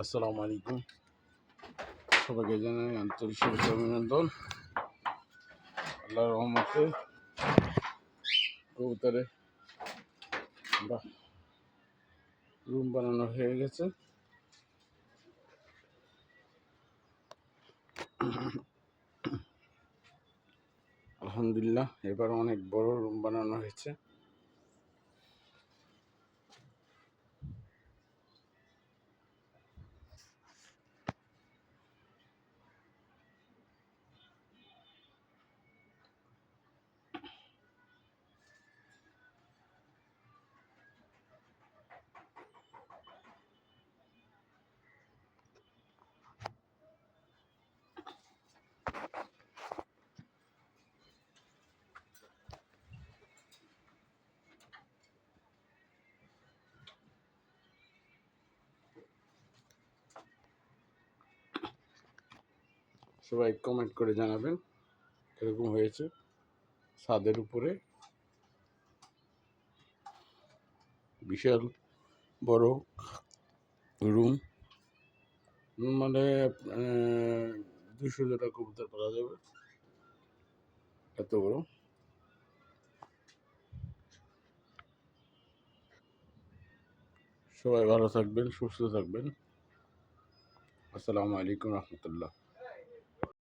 আসসালামু আলাইকুম। সবাইকে জানাই আন্তরিক শুভেচ্ছা অভিনন্দন। আল্লাহর রহমতে কবুতরে বাহ, রুম বানানো হয়ে গেছে। আলহামদুলিল্লাহ, এবার অনেক বড় রুম বানানো হয়েছে। সবাই কমেন্ট করে জানাবেন এরকম হয়েছে ছাদের উপরে। বিশাল বড় রুম মানে দুশো জোড়া কবুতর পাওয়া যাবে। এত বড়। সবাই ভালো থাকবেন, সুস্থ থাকবেন। আসসালামু আলাইকুম রহমতুল্লাহ।